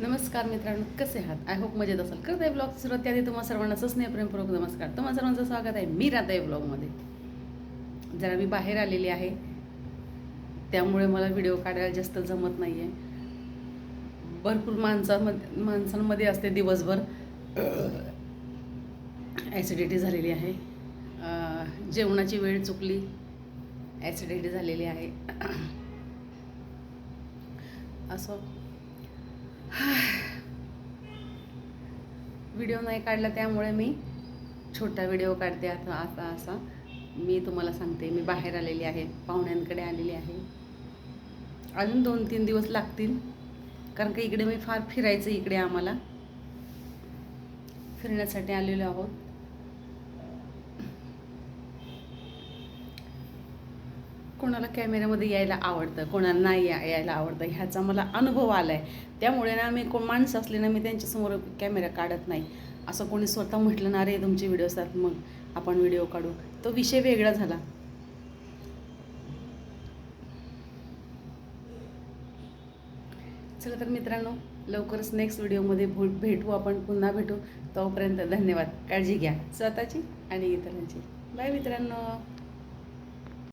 नमस्कार मित्रांनो कसे आहात? आय होप मजेत असाल. करत आहे ब्लॉग सुरुवात त्याआधी तुम्हाला सर्वांना स्नेहप्रेमपूर्वक नमस्कार. तुम्हा सर्वांचं स्वागत आहे मी राहत ब्लॉगमध्ये जरा मी बाहेर आलेली आहे. त्यामुळे मला व्हिडिओ काढायला जास्त जमत नाही आहे भरपूर माणसामध्ये माणसांमध्ये असते दिवसभर. ॲसिडिटी झालेली आहे. जेवणाची वेळ चुकली. ॲसिडिटी झालेली आहे. असं. व्हिडिओ नाही काढला त्यामुळे मी छोटा व्हिडिओ काढते आता असा असा. मी तुम्हाला सांगते मी बाहेर आलेली आहे पाहुण्यांकडे आलेली आहे. अजून दोन तीन दिवस लागतील कारण का इकडे मी फार फिरायचं इकडे आम्हाला. फिरण्यासाठी आलेलो आहोत. कोणाला कॅमेऱ्यामध्ये यायला आवडतं कोणाला नाही या यायला आवडतं ह्याचा मला अनुभव आला आहे त्यामुळे ना मी कोण माणसं असले ना मी त्यांच्यासमोर कॅमेरा काढत नाही. असं कोणी स्वतः म्हटलं ना रे तुमचे व्हिडिओ असतात मग आपण व्हिडिओ काढू. तो विषय वेगळा झाला. चला तर मित्रांनो लवकरच नेक्स्ट व्हिडिओमध्ये भू भेटू आपण पुन्हा भेटू. तोपर्यंत धन्यवाद. काळजी घ्या. स्वतःची आणि इतरांची. बाय मित्रांनो.